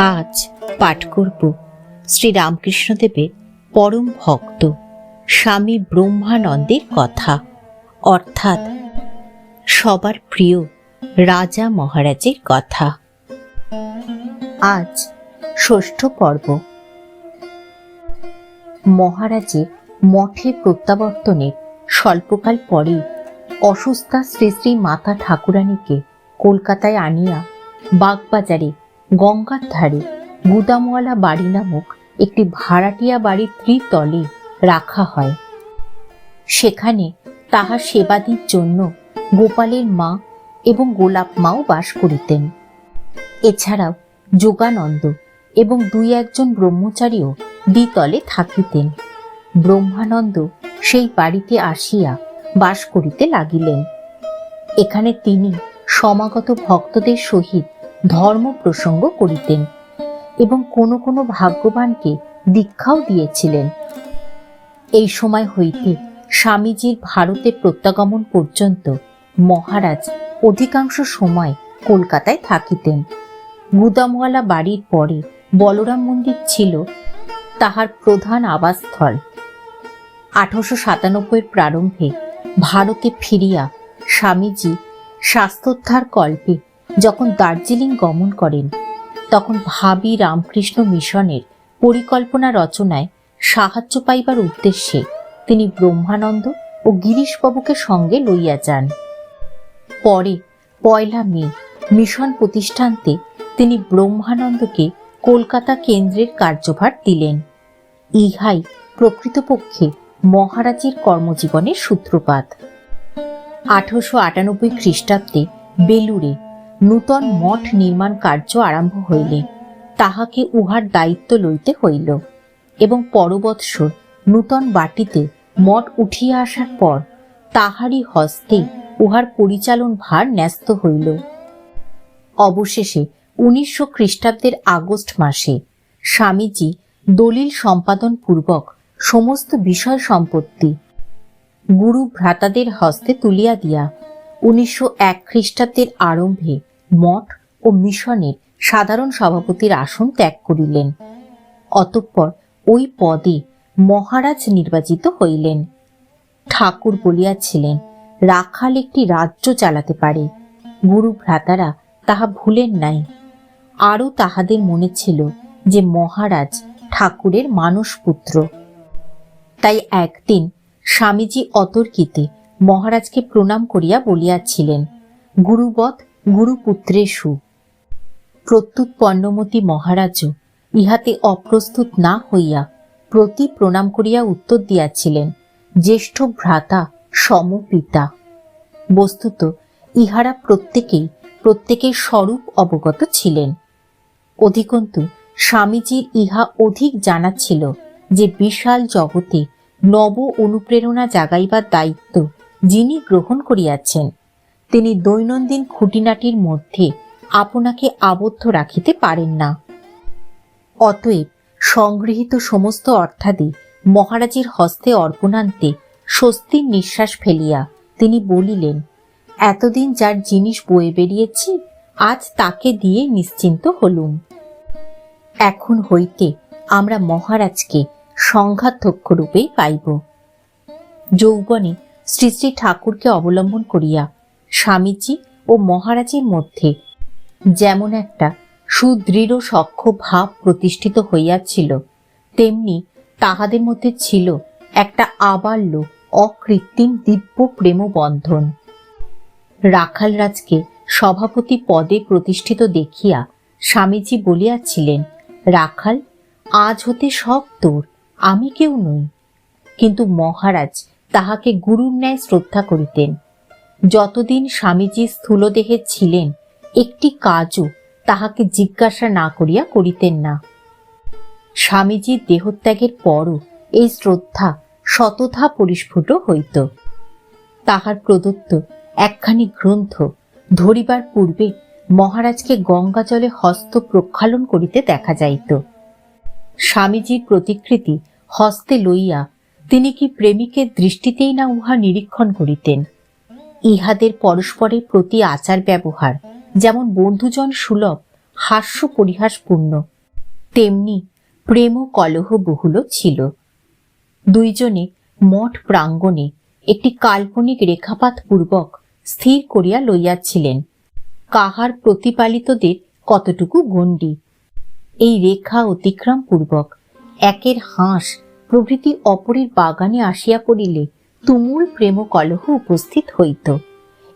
আজ পাঠ করব শ্রী রামকৃষ্ণদেবের পরম ভক্ত স্বামী ব্রহ্মানন্দের কথা। অর্থাৎ সবার প্রিয় রাজা মহারাজের কথা। আজ ষষ্ঠ পর্ব। মহারাজের মঠে প্রত্যাবর্তনের স্বল্পকাল পরে অসুস্থা শ্রী শ্রী মাতা ঠাকুরানীকে কলকাতায় আনিয়া বাগবাজারে গঙ্গার ধারে গুদামওয়ালা বাড়ি নামক একটি ভাড়াটিয়া বাড়ির ত্রিতলে রাখা হয়। সেখানে তাহার সেবাদির জন্য গোপালের মা এবং গোলাপ মাও বাস করিতেন। এছাড়াও যোগানন্দ এবং দুই একজন ব্রহ্মচারীও দ্বিতলে থাকিতেন। ব্রহ্মানন্দ সেই বাড়িতে আসিয়া বাস করিতে লাগিলেন। এখানে তিনি সমাগত ভক্তদের সহিত ধর্ম প্রসঙ্গ করিতেন এবং কোনো কোনো ভাগ্যবানকে দীক্ষাও দিয়েছিলেন। এই সময় হইতে স্বামীজির ভারতে প্রত্যাগমন পর্যন্ত মহারাজ অধিকাংশ সময় কলকাতায় থাকিতেন। গুদামওয়ালা বাড়ির পরে বলরাম মন্দির ছিল তাহার প্রধান আবাসস্থল। আঠারোশো সাতানব্বইয়ের প্রারম্ভে ভারতে ফিরিয়া স্বামীজি স্বাস্থ্যোদ্ধার কল্পে যখন দার্জিলিং গমন করেন, তখন ভাবি রামকৃষ্ণ মিশনের পরিকল্পনা রচনায় সাহায্য পাইবার উদ্দেশ্যে তিনি ব্রহ্মানন্দ ও গিরিশবাবুকে সঙ্গে লইয়া যান। পরে পয়লা মে মিশন প্রতিষ্ঠানতে তিনি ব্রহ্মানন্দকে কলকাতা কেন্দ্রের কার্যভার দিলেন। ইহাই প্রকৃতপক্ষে মহারাজের কর্মজীবনের সূত্রপাত। আঠারোশো আটানব্বই খ্রিস্টাব্দে বেলুড়ে নূতন মঠ নির্মাণ কার্য আরম্ভ হইলে তাহাকে উহার দায়িত্ব লইতে হইল এবং পরবৎসর নূতন বাটিতে মঠ উঠিয়া আসার পর তাহারই হস্তে উহার পরিচালন ভার ন্যস্ত হইল। অবশেষে উনিশশো খ্রিস্টাব্দের আগস্ট মাসে স্বামীজি দলিল সম্পাদন পূর্বক সমস্ত বিষয় সম্পত্তি গুরু ভ্রাতাদের হস্তে তুলিয়া দিয়া উনিশশো এক খ্রিস্টাব্দের আরম্ভে মঠ ও মিশনের সাধারণ সভাপতির আসন ত্যাগ করিলেন। অতঃপর ওই পদে মহারাজ নির্বাচিত হইলেন। ঠাকুর বলিয়াছিলেন, রাখাল একটি রাজ্য চালাতে পারে, গুরু ভ্রাতারা তাহা ভুলেন নাই। আরও তাহাদের মনে ছিল যে মহারাজ ঠাকুরের মানসপুত্র। তাই একদিন স্বামীজি অতর্কিতে মহারাজকে প্রণাম করিয়া বলিয়াছিলেন, গুরুবৎ গুরুপুত্রেষু প্রত্যুত পণ্যমতী মহারাজও ইহাতে অপ্রস্তুত না হইয়া প্রতি প্রণাম করিয়া উত্তর দিয়াছিলেন, জ্যেষ্ঠ ভ্রাতা, সমপিতা, বস্তুত ইহারা প্রত্যেকেই প্রত্যেকের স্বরূপ অবগত ছিলেন। অধিকন্তু স্বামীজির ইহা অধিক জানা ছিল যে বিশাল জগতে নব অনুপ্রেরণা জাগাইবার দায়িত্ব যিনি গ্রহণ করিয়াছেন। তিনি দৈনন্দিন খুঁটিনাটির মধ্যে আপনাকে আবদ্ধ রাখিতে পারেন না। অতএব সংগৃহীত সমস্ত অর্থাদি মহারাজের হস্তে অর্পণান্তে স্বস্তির নিঃশ্বাস ফেলিয়া তিনি বলিলেন, এতদিন যার জিনিস বয়ে বেরিয়েছি, আজ তাকে দিয়ে নিশ্চিন্ত হলুম। এখন হইতে আমরা মহারাজকে সংঘাধ্যক্ষ রূপেই পাইব। যৌবনে শ্রী শ্রী ঠাকুরকে অবলম্বন করিয়া স্বামীজি ও মহারাজের মধ্যে যেমন একটা সুদৃঢ় সখ্য ভাব প্রতিষ্ঠিত হইয়াছিল, তেমনি তাহাদের মধ্যে ছিল একটা আবাল্য, অকৃত্রিম দিব্য প্রেম বন্ধন রাখাল রাজকে সভাপতি পদে প্রতিষ্ঠিত দেখিয়া স্বামীজি বলিয়াছিলেন, রাখাল, আজ হতে সব তোর, আমি কেউ নই। কিন্তু মহারাজ তাহাকে গুরুর ন্যায় শ্রদ্ধা করিতেন। যতদিন স্বামীজি স্থূলদেহে ছিলেন, একটি কাজও তাহাকে জিজ্ঞাসা না করিয়া করিতেন না। স্বামীজির দেহত্যাগের পরও এই শ্রদ্ধা শতথা পরিস্ফুট হইত। তাহার প্রদত্ত একখানি গ্রন্থ ধরিবার পূর্বে মহারাজকে গঙ্গা জলে হস্ত প্রক্ষালন করিতে দেখা যাইত। স্বামীজির প্রতিকৃতি হস্তে লইয়া তিনি কি প্রেমিকের দৃষ্টিতেই না উহা নিরীক্ষণ করিতেন? ইহাদের পরস্পরের প্রতি আচার ব্যবহার যেমন বন্ধুজন সুলভ হাস্য পরিহাসপূর্ণ তেমনি প্রেম কলহ বহুল ছিল। দুইজনে মঠ প্রাঙ্গণে একটি কাল্পনিক রেখাপাত পূর্বক স্থির করিয়া লইয়াছিলেন। কাহার প্রতিপালিতদের কতটুকু গণ্ডি? এই রেখা অতিক্রম পূর্বক একের হাঁস প্রভৃতি অপরের বাগানে আসিয়া পড়িলে তুমুল প্রেম কলহ উপস্থিত হইত,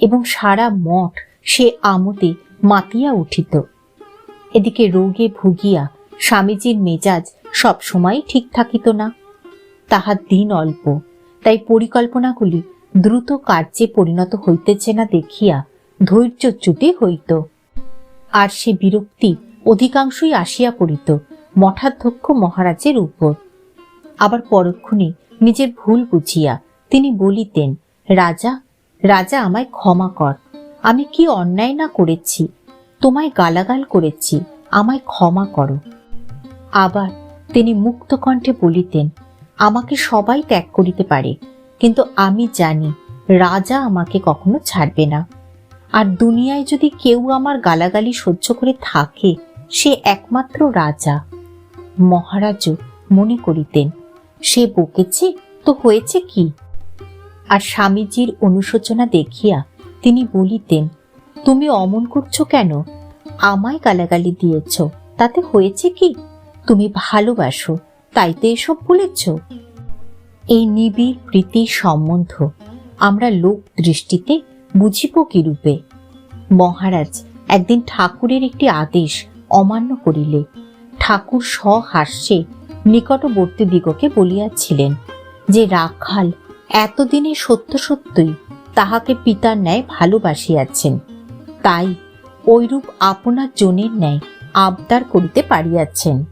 এবং সারা মঠ সে আমোদে মাতিয়া উঠিত। এদিকে রোগে ভুগিয়া স্বামীজির মেজাজ সবসময় ঠিক থাকিত না। তাহার দিন অল্প, তাই পরিকল্পনাগুলি দ্রুত কার্যে পরিণত হইতেছে না দেখিয়া ধৈর্যচ্যুতি হইত। আর সে বিরক্তি অধিকাংশই আসিয়া পড়িত মঠাধ্যক্ষ মহারাজের উপর। আবার পরক্ষণে নিজের ভুল বুঝিয়া তিনি বলিতেন, রাজা রাজা আমায় ক্ষমা কর। আমি কি অন্যায় না করেছি? তোমায় গালাগাল করেছি, আমায় ক্ষমা করো। আবার তিনি মুক্ত কণ্ঠে বলিতেন, আমাকে সবাই ত্যাগ করিতে পারে, কিন্তু আমি জানি রাজা আমাকে কখনো ছাড়বে না। আর দুনিয়ায় যদি কেউ আমার গালাগালি সহ্য করে থাকে, সে একমাত্র রাজা। মহারাজও মনে করিতেন, সে বকেছে তো হয়েছে কি? আর স্বামীজির অনুশোচনা দেখিয়া তিনি বলিতেন, তুমি অমন করছ কেন? আমায় গালাগালি দিয়েছ। তাতে হয়েছে কি? তুমি ভালোবাসো তাই তো এসব বলেছ? এই নিবিড় প্রীতির সম্বন্ধ আমরা লোক দৃষ্টিতে বুঝিব কিরূপে। মহারাজ একদিন ঠাকুরের একটি আদেশ অমান্য করিলে। ঠাকুর স্বহাস্যে নিকটবর্তী দিগকে বলিয়াছিলেন যে, রাখাল এতদিনে সত্য সত্যই তাহাকে পিতার ন্যায় ভালোবাসিয়াছেন। তাই ঐরূপ আপনার জনের ন্যায় আবদার করিতে পারিয়াছেন।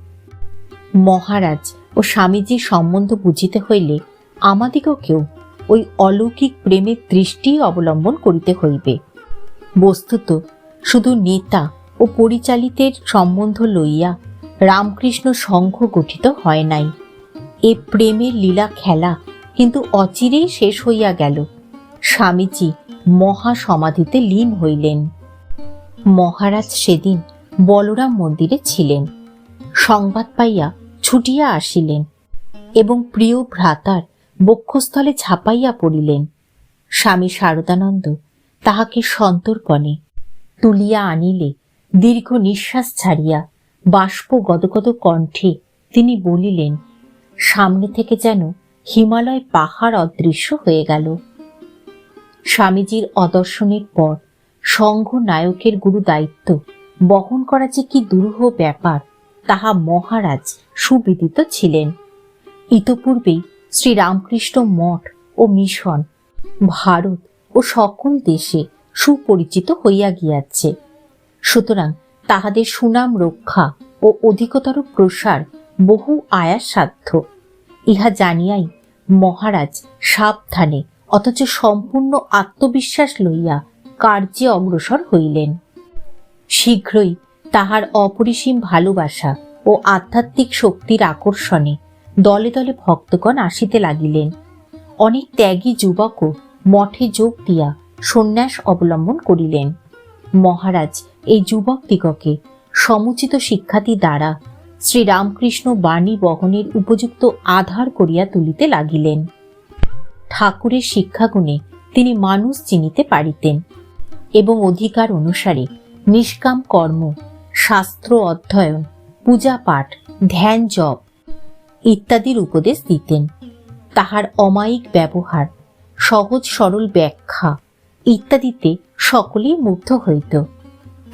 মহারাজ ও স্বামীজির সম্বন্ধ বুঝিতে হইলে আমাদিগকেও ওই অলৌকিক প্রেমের দৃষ্টি অবলম্বন করিতে হইবে। বস্তুত শুধু নেতা ও পরিচালিতের সম্বন্ধ লইয়া রামকৃষ্ণ সংঘ গঠিত হয় নাই। এ প্রেমের লীলা খেলা কিন্তু অচিরেই শেষ হইয়া গেল। স্বামীজি মহা সমাধিতে লীন হইলেন। মহারাজ সেদিন বলরাম মন্দিরে ছিলেন। সংবাদ পাইয়া ছুটিয়া আসিলেন এবং প্রিয় ভ্রাতার বক্ষস্থলে ঝাঁপাইয়া পড়িলেন। স্বামী শারদানন্দ তাহাকে সন্তর্পণে তুলিয়া আনিলে দীর্ঘ নিঃশ্বাস ছাড়িয়া বাষ্প গদগদ কণ্ঠে তিনি বলিলেন, সামনে থেকে যেন হিমালয় পাহাড় অদৃশ্য হয়ে গেল। স্বামীজির অদর্শনের পর সংঘ নায়কের গুরু দায়িত্ব বহন করা যে কি দুরূহ ব্যাপার, তাহা মহারাজ সুবিদিত ছিলেন। ইতপূর্বেই শ্রীরামকৃষ্ণ মঠ ও মিশন ভারত ও সকল দেশে সুপরিচিত হইয়া গিয়াছে। সুতরাং তাহাদের সুনাম রক্ষা ও অধিকতর প্রসার বহু আয়াস সাধ্য ইহা জানিয়াই মহারাজ সাবধানে, অথচ সম্পূর্ণ আত্মবিশ্বাস লইয়া কার্যে অগ্রসর হইলেন। শীঘ্রই তাহার অপরিসীম ভালোবাসা ও আধ্যাত্মিক শক্তির আকর্ষণে দলে দলে ভক্তগণ আসিতে লাগিলেন। অনেক ত্যাগী যুবকও মঠে যোগ দিয়া সন্ন্যাস অবলম্বন করিলেন। মহারাজ এই যুবকদিগকে সমুচিত শিক্ষাতি দ্বারা শ্রীরামকৃষ্ণ বাণী বহনের উপযুক্ত আধার করিয়া তুলিতে লাগিলেন। ঠাকুরের শিক্ষাগুণে তিনি মানুষ চিনিতে পারিতেন এবং অধিকার অনুসারে নিষ্কাম কর্ম, শাস্ত্র অধ্যয়ন, পূজা পাঠ, ধ্যান জপ ইত্যাদির উপদেশ দিতেন। তাহার অমায়িক ব্যবহার, সহজ সরল ব্যাখ্যা ইত্যাদিতে সকলেই মুগ্ধ হইত।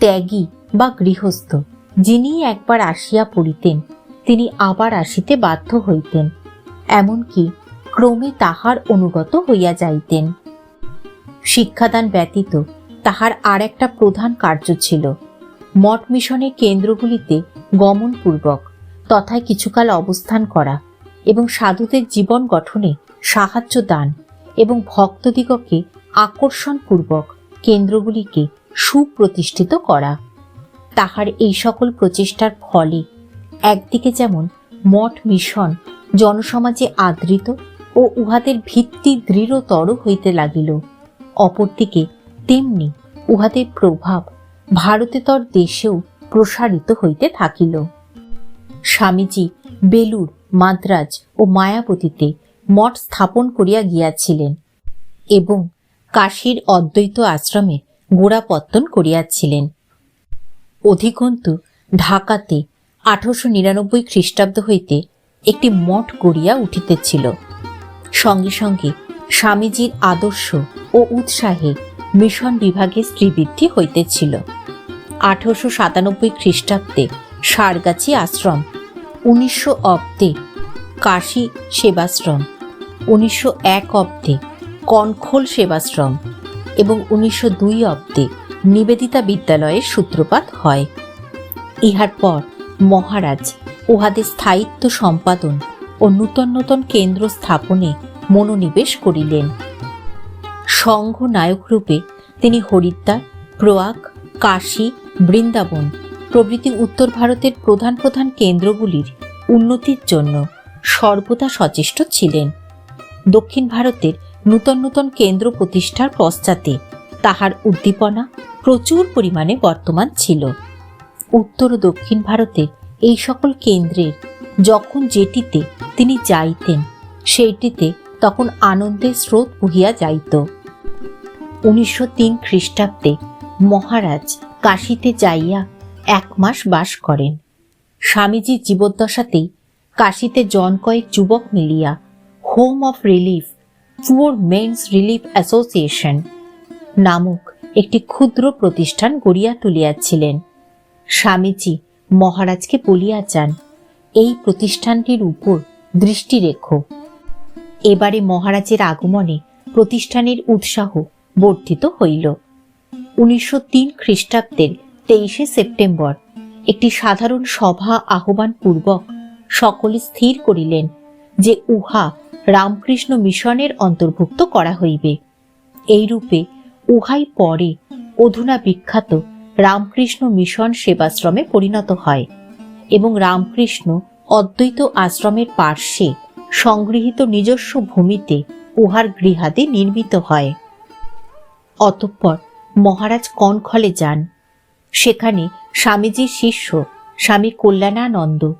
ত্যাগী বা গৃহস্থ যিনি একবার আসিয়া পড়িতেন, তিনি আবার আসিতে বাধ্য হইতেন। এমনকি ক্রমে তাহার অনুগত হইয়া যাইতেন। শিক্ষাদান ব্যতীত তাহার আর একটা প্রধান কার্য ছিল। মঠ মিশনের কেন্দ্রগুলিতে গমনপূর্বক তথায় কিছুকাল অবস্থান করা এবং সাধুদের জীবন গঠনে সাহায্য দান এবং ভক্তদিগকে আকর্ষণপূর্বক কেন্দ্রগুলিকে সুপ্রতিষ্ঠিত করা। তাহার এই সকল প্রচেষ্টার ফলে। একদিকে যেমন মঠ মিশন জনসমাজে আদৃত ও উহাদের ভিত্তি দৃঢ়তর হইতে লাগিল, অপরদিকে তেমনি উহাদের প্রভাব ভারতেতর দেশেও প্রসারিত হইতে থাকিল। স্বামীজি বেলুর মাদ্রাজ ও মায়াবতীতে মঠ স্থাপন করিয়া গিয়াছিলেন এবং কাশীর অদ্বৈত আশ্রমে গোড়াপত্তন করিয়াছিলেন। অধিকন্তু ঢাকাতে আঠারোশো নিরানব্বই খ্রিস্টাব্দ হইতে একটি মঠ গড়িয়া উঠিতেছিল। সঙ্গে সঙ্গে স্বামীজির আদর্শ ও উৎসাহে মিশন বিভাগে শ্রীবৃদ্ধি হইতেছিল। আঠারোশো সাতানব্বই খ্রিস্টাব্দে সারগাছি আশ্রম, উনিশশো অব্দে কাশী সেবাশ্রম, উনিশশো এক অব্দে কনখোল সেবাশ্রম এবং উনিশশো দুই অব্দে নিবেদিতা বিদ্যালয়ের সূত্রপাত হয়। ইহার পর মহারাজ উহাদের স্থায়িত্ব সম্পাদন ও নূতন নূতন কেন্দ্র স্থাপনে মনোনিবেশ করিলেন। সংঘ নায়ক রূপে তিনি হরিদ্বার, প্রয়াগ, কাশী, বৃন্দাবন প্রভৃতি উত্তর ভারতের প্রধান প্রধান কেন্দ্রগুলির উন্নতির জন্য সর্বদা সচেষ্ট ছিলেন। দক্ষিণ ভারতের নূতন নূতন কেন্দ্র প্রতিষ্ঠার পশ্চাতে তাহার উদ্দীপনা প্রচুর পরিমাণে বর্তমান ছিল। উত্তর ও দক্ষিণ ভারতে এই সকল কেন্দ্রের যখন যেটিতে তিনি যাইতেন, সেইটিতে তখন আনন্দের স্রোত বহিয়া যাইত। উনিশশো তিন খ্রিস্টাব্দে মহারাজ কাশিতে যাইয়া এক মাস বাস করেন। স্বামীজির জীবদ্দশাতেই কাশীতে জন কয়েক যুবক মিলিয়া home of relief, poor men's relief association নামক একটি ক্ষুদ্র প্রতিষ্ঠান গড়িয়া তুলিয়াছিলেন। স্বামীজি মহারাজকে বলিয়া যান, এই প্রতিষ্ঠানটির উপর দৃষ্টি রেখো। এবারে মহারাজের আগমনে প্রতিষ্ঠানের উৎসাহ বর্ধিত হইল। উনিশশো তিন খ্রিস্টাব্দের তেইশে সেপ্টেম্বর একটি সাধারণ সভা আহ্বান পূর্বক সকলে স্থির করিলেন যে উহা রামকৃষ্ণ মিশনের অন্তর্ভুক্ত করা হইবে। এইরূপে উহাই পরে অধুনা বিখ্যাত রামকৃষ্ণ মিশন সেবাশ্রমে পরিণত হয় এবং রামকৃষ্ণ অদ্বৈত আশ্রমের পার্শ্বে সংগৃহীত নিজস্ব ভূমিতে উহার গৃহাদি নির্মিত হয়। অতঃপর মহারাজ কনখলে যান। সেখানে স্বামীজির শিষ্য স্বামী কল্যাণানন্দ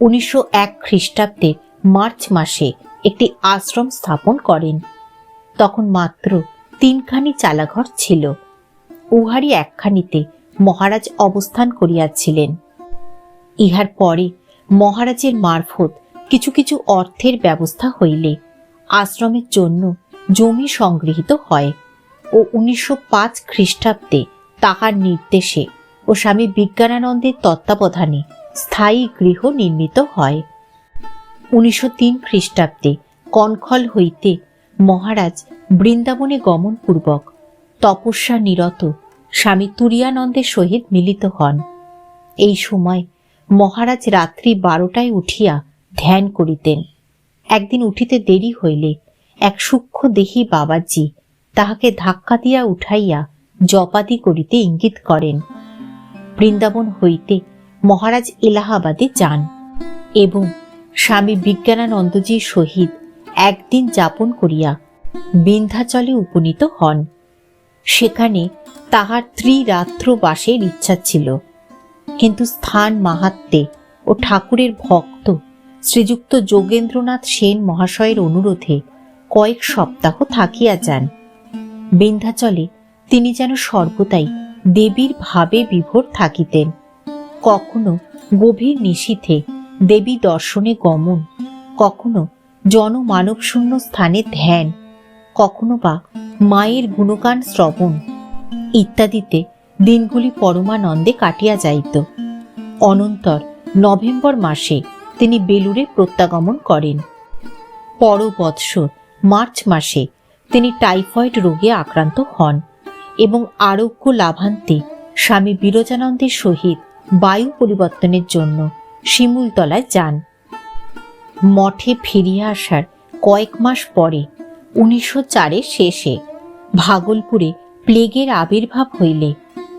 উনিশশো এক খ্রিস্টাব্দে মার্চ মাসে একটি আশ্রম স্থাপন করেন। তখন মাত্র তিনখানি চালাঘর ছিল। উহারই একখানিতে মহারাজ অবস্থান করিয়াছিলেন। ইহার পরে মহারাজের মারফত কিছু কিছু অর্থের ব্যবস্থা হইলে আশ্রমের জন্য জমি সংগৃহীত হয় ও উনিশশো পাঁচ খ্রিস্টাব্দে তাহার নির্দেশে ও স্বামী বিজ্ঞানানন্দের তত্ত্বাবধানে স্থায়ী গৃহ নির্মিত হয়। উনিশশো তিন খ্রিস্টাব্দে কনখল হইতে মহারাজ বৃন্দাবনে গমনপূর্বক তপস্যা নিরত স্বামী তুরিয়ানন্দের সহিত মিলিত হন। এই সময় মহারাজ রাত্রি বারোটায় উঠিয়া ধ্যান করিতেন। একদিন উঠিতে দেরি হইলে এক সূক্ষ্ম দেহি বাবাজি তাহাকে ধাক্কা দিয়া উঠাইয়া জপাদি করিতে ইঙ্গিত করেন। বৃন্দাবন হইতে মহারাজ এলাহাবাদে যান এবং স্বামী বিজ্ঞানানন্দজির সহিত একদিন যাপন করিয়া বিন্ধ্যাচলে উপনীত হন। সেখানে তাহার ত্রিরাত্র বাসের ইচ্ছা ছিল। কিন্তু স্থান মাহাত্মে ও ঠাকুরের ভক্ত শ্রীযুক্ত যোগেন্দ্রনাথ সেন মহাশয়ের অনুরোধে কয়েক সপ্তাহ থাকিয়া যান। বিন্ধ্যাচলে তিনি যেন সর্বদাই দেবীর ভাবে বিভোর থাকিতেন। কখনো গভীর নিশীথে দেবী দর্শনে গমন, কখনো জনমানবশূন্য স্থানে ধ্যান কখনো বা মায়ের গুণগান শ্রবণ ইত্যাদিতে দিনগুলি পরমানন্দে কাটিয়া যাইত। অনন্তর নভেম্বর মাসে তিনি বেলুড়ে প্রত্যাগমন করেন। পর বৎসর মার্চ মাসে তিনি টাইফয়েড রোগে আক্রান্ত হন এবং আরোগ্য লাভান্তে স্বামী বিরজানন্দের সহিত বায়ু পরিবর্তনের জন্য শিমুলতলায় যান। মঠে ফিরিয়ে আসার কয়েক মাস পরে উনিশশো চারের শেষে ভাগলপুরে প্লেগের আবির্ভাব হইলে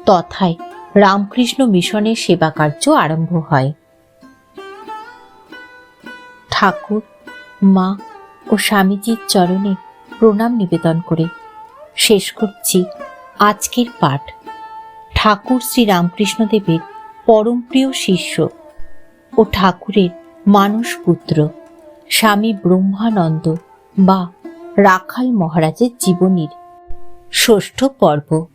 তথায় রামকৃষ্ণ মিশনের সেবা কার্য আরম্ভ হয়। ঠাকুর, মা ও স্বামীজির চরণে প্রণাম নিবেদন করে শেষ করছি আজকের পাঠ। ঠাকুর শ্রী রামকৃষ্ণদেবের পরম প্রিয় শিষ্য ও ঠাকুরের মানস পুত্র, স্বামী ব্রহ্মানন্দ বা রাখাল মহারাজের জীবনীর ষষ্ঠ পর্ব।